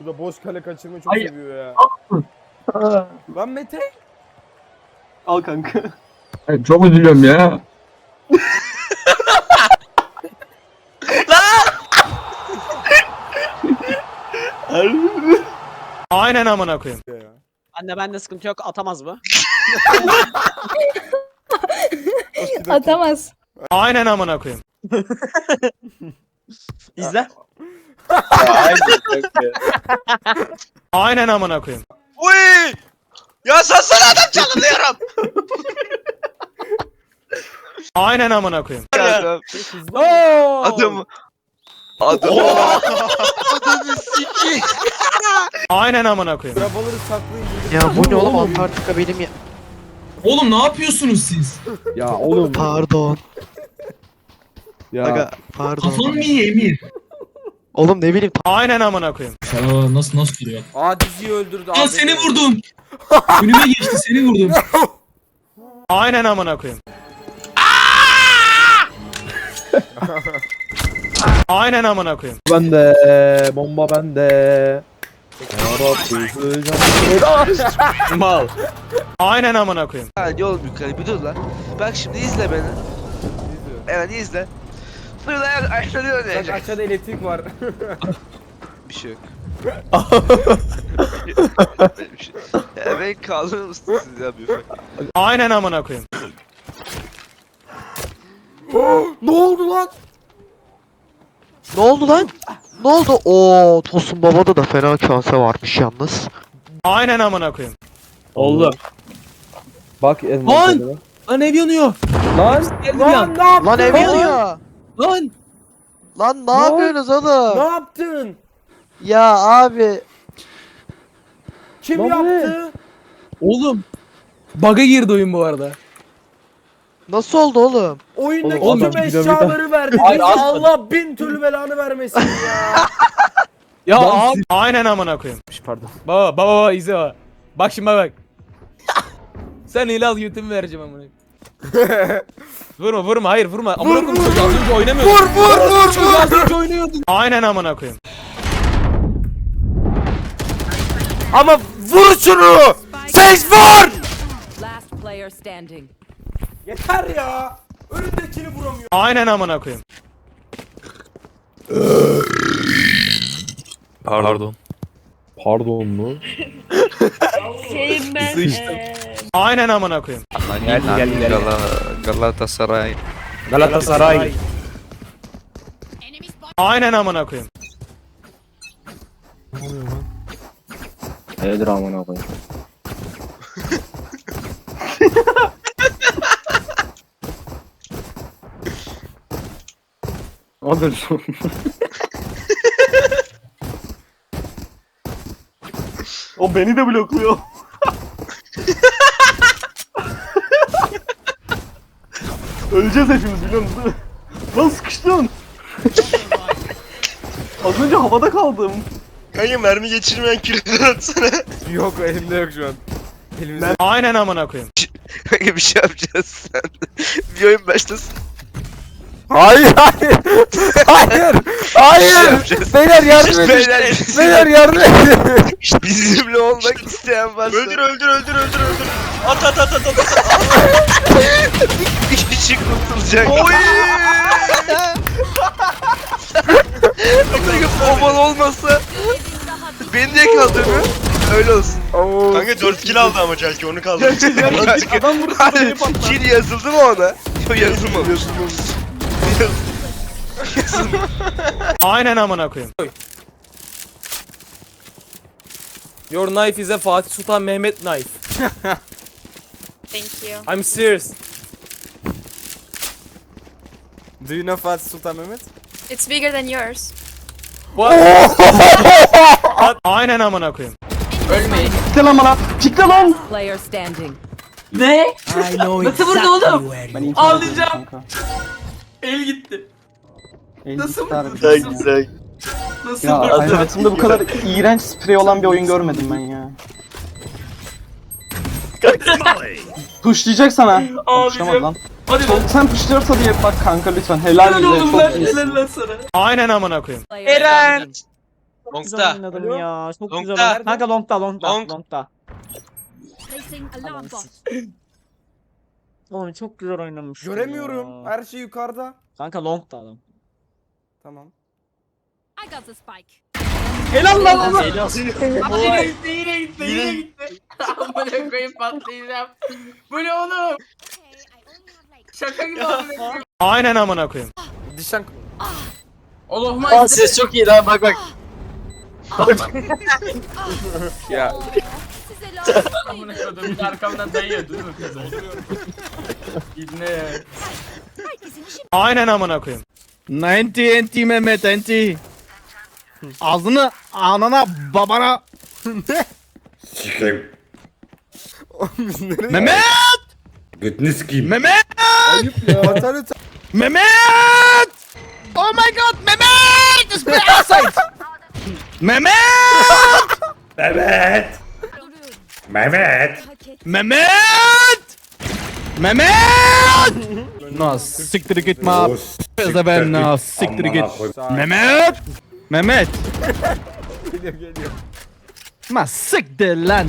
Bu da boş kale kaçırmayı çok Ay. seviyor ya. Lan Mete. Al kanka. Ay, çok üzülüyorum ya. Aynen amına koyayım. Ya. Anne bende sıkıntı yok atamaz mı? Atamaz. Aynen amına koyayım. İzle. Aynen amına koyayım. Uy! Ya satsana adam çalınıyorum. Aynen amına koyayım. Ya, Oo! adam adam adamı siki. Aynen amına koyayım. Arabaları saklayın. Ya bu ne oğlum Antarktika benim ya. Oğlum ne yapıyorsunuz siz? Ya oğlum. Pardon. Ya. Aga pardon. Kafan mı iyi Emir? Oğlum ne bileyim Aynen amına koyayım. Aa, nasıl nasıl duruyor? Aa diziyi öldürdü. Abi. seni vurdum. Önüme geçti seni vurdum. Aynen amına koyayım. Aynen amına koyayım. Bende. Bomba bende. Mal. Aynen amına koyayım. Hadi oğlum yukarı bir dur lan. Bak şimdi izle beni. Evet izle. Böyle aşağıya Bak aşağıda elektrik var. Bir şey yok. Bir şey. Ya ben kaldırır mısınız siz ya bir ufak? Aynen amına koyayım. ne oldu lan? ne oldu lan? Ne oldu? Oo Tosun Baba'da da fena kase varmış yalnız. Aynen amına koyayım. Oldu. Bak Lan! Lan ev yanıyor. Lan. Lan ne yaptın? Lan ev yanıyor. Lan. Lan ne yapıyorsunuz oğlum? Ne yaptın? Ya abi. Kim Lan ne? yaptı? Oğlum. Bug'a girdi oyun bu arada. Nasıl oldu oğlum? Oyundaki Oğlum, tüm adam eşyaları verdi. Hayır, Bizi. Allah bin türlü belanı vermesin ya. Ya Lan abi. Aynen amına koyayım. Pardon. Baba baba baba izle baba. Bak şimdi bak. Sen ile al götümü vereceğim amına. vurma vurma hayır vurma. Amına koyayım çocuğu az önce oynamıyordun. vur vur vur Çocuğu az önce oynuyordun. Aynen amına koyayım. Ama vur şunu! Seç vur! Last player standing. Yeter ya. Önündekini vuramıyor. Aynen amına koyayım. Pardon. Pardon mu? Şeyim ben. eee, Aynen amına koyayım. Gel gel gel. Galatasaray. Galatasaray. Aynen amına koyayım. Nedir amına koyayım? Odur. O beni de blokluyor. Öleceğiz hepimiz biliyor musun? Lan sıkıştın. Az önce havada kaldım. Kanka mermi geçirmeyen kilidi atsana. Yok elimde yok şu an. Elimizde. Aynen amına koyayım. Kanka bir şey yapacağız sen. bir oyun başlasın. Hayır hayır. Hayır. Hayır. yapacağız. Beyler yardım edin. Beyler, yardım edin. İşte olmak isteyen varsa. Öldür öldür öldür öldür öldür. At at at at at. at. bir kişi kurtulacak. Oy! Kanka bomban olmasa beni de kaldırır. Öyle olsun. Kanka 4 kill aldı ama Celki onu kaldı. Adam vurdu. Kill yazıldı mı ona? Yok yazılmamış. Aynen amına koyayım. Your knife is a Fatih Sultan Mehmet knife. Thank you. I'm serious. Do you know Fatih Sultan Mehmet? It's bigger than yours. Aynen amına koyayım. Çıktı lan bana. Çıktı lan. Player standing. Ne? Nasıl vurdu oğlum? Ağlayacağım. El gitti. Nasıl vurdu? Güzel güzel. Nasıl Ya vurdu? hayatımda bu kadar iğrenç sprey olan bir oyun görmedim ben ya. Pushlayacak sana. Pushlamaz lan. Hadi Sol, lan. sen pushluyorsa diye bak kanka lütfen. Helal Helal bize. oğlum Çok lan. iyisin. Helal lan sana. Aynen amına koyayım. Eren. Çok güzel oynadım ya. Çok Long'da. güzel oynadım. Kanka longta longta Long. longta. Placing alarm bot. Oğlum çok güzel oynamıştım Göremiyorum. ya. Her şey yukarıda. Kanka longta adam. Tamam. I got the spike. Helal lan lan. Yine gitti yine gitti yine gitti. Amına koyayım patlayacağım. Bu ne oğlum? Şaka gibi amına koyayım. Aynen amına koyayım. Dişen... Oğlum Aa ses çok iyi lan bak bak. Ya. Size lazım Amına koydum bir de arkamdan dayıyor değil mi? İbne. Herkesin işi Aynen amına koyayım. 90 NT Mehmet NT. Ağzını anana babana. Sikeyim. Biz nereye? Mehmet! Götünü sikeyim. Mehmet! Batarya ta- Mehmet! Oh my god Mehmet! It's play outside! Mehmet! Mehmet. Mehmet. Mehmet! Mehmet! Nas siktir gitme ben nas siktir git. Mehmet! Mehmet! Geliyor geliyor. Ma siktir lan.